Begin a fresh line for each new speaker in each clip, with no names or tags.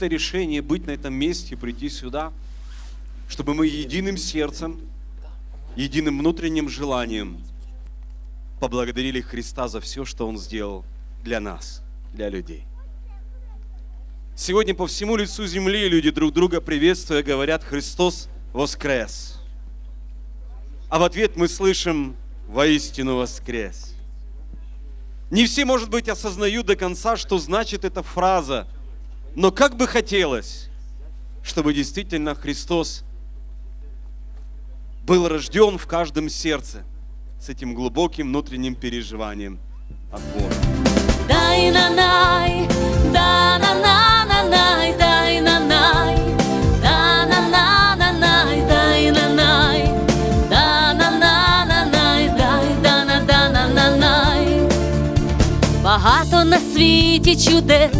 это решение быть на этом месте, прийти сюда, чтобы мы единым сердцем, единым внутренним желанием поблагодарили Христа за все, что Он сделал для нас, для людей. Сегодня по всему лицу земли люди друг друга приветствуя говорят «Христос воскрес!» А в ответ мы слышим «Воистину воскрес!» Не все, может быть, осознают до конца, что значит эта фраза, но как бы хотелось, чтобы действительно Христос был рожден в каждом сердце с этим глубоким внутренним переживанием от Бога.
Дай на най, да на на на най, дай на най, да на на на най, дай на най, да на на на най, дай да на да на на най. Багато на світі чудес,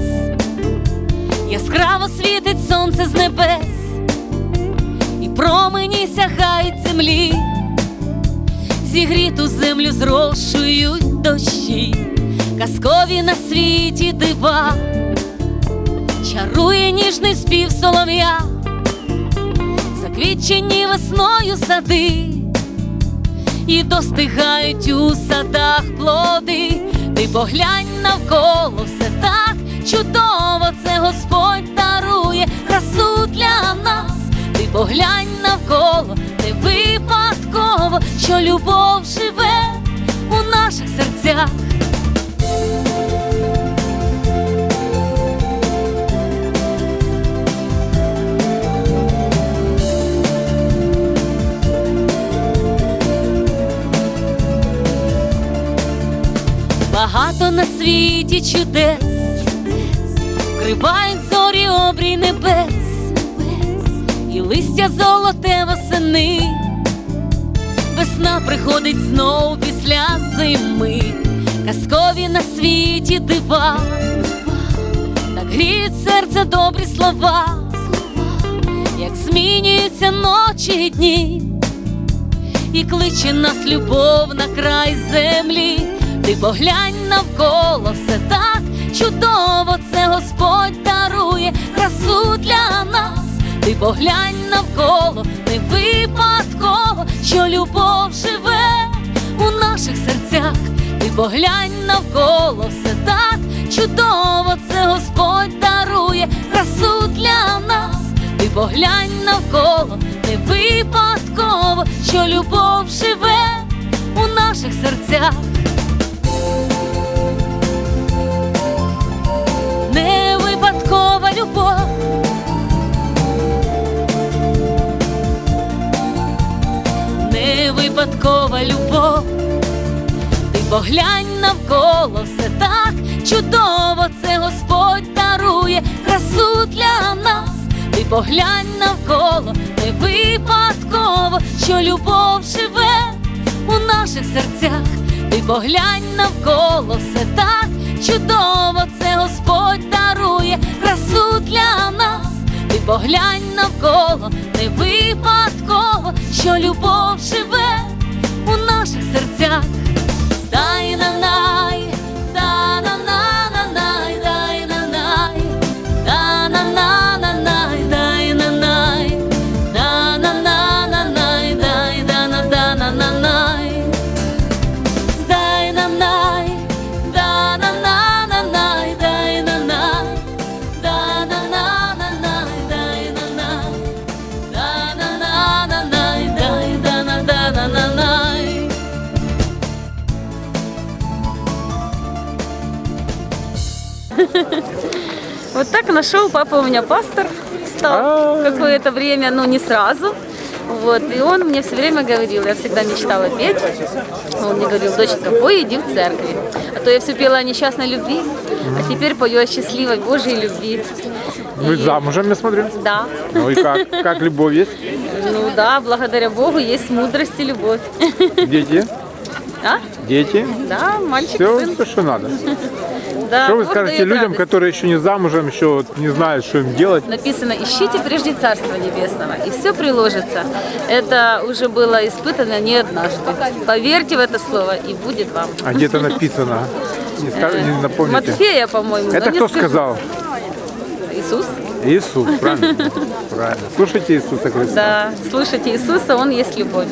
яскраво світить сонце з небес, і промені сягають землі, зігріту землю зрошують дощі, казкові на світі дива, чарує ніжний спів солов'я, заквітчені весною сади, і достигають у садах плоди. Ти поглянь навколо все так чудово, це Господь дарує красу для нас. Ти поглянь навколо, не випадково, що любов живе у наших серцях. Багато на світі чудес, вкривають зорі обрій небес, і листя золоте восени, весна приходить знов після зими, казкові на світі дива, так гріють серце добрі слова, як змінюються ночі й дні. І кличе нас любов на край землі. Ти поглянь навколо все так чудово, це Господь дарує красу для нас. Ти поглянь навколо, не випадково, що любов живе у наших серцях. Ти поглянь навколо все так чудово, це Господь дарує красу для нас. Ти поглянь навколо, не випадково, що любов живе у наших серцях. Випадкова любов. Ти поглянь навколо все так чудово, це Господь дарує красу для нас. Ти поглянь навколо, не випадково, що любов живе у наших серцях. Ти поглянь навколо все так чудово, це Господь дарує красу для нас. Ти поглянь навколо, не випадково, що любов живе наших серцях. Дай на
Вот так нашел папа у меня пастор, стал какое-то время, но не сразу. Вот, и он мне все время говорил, я всегда мечтала петь. Он мне говорил, доченька, пой, иди в церкви. А то я все пела о несчастной любви, а теперь пою о счастливой Божьей любви.
Вы
И-
замужем, я смотрю.
Да.
Ну и как? Как любовь есть?
Ну да, благодаря Богу есть мудрость и любовь.
Дети?
А?
Дети?
Да, мальчик,
Все,
сын.
все, что надо.
Да,
Что вы скажете людям,
радость.
которые еще не замужем, еще вот не знают, что им делать?
Написано, ищите прежде Царства Небесного, и все приложится. Это уже было испытано не однажды. Поверьте в это слово, и будет вам.
А где-то написано. Не, ска- не напомните.
Матфея, по-моему.
Это кто
скажу.
сказал?
Иисус.
Иисус, правильно? Правильно. Слушайте Иисуса Христа.
Да, слушайте Иисуса, Он есть любовь.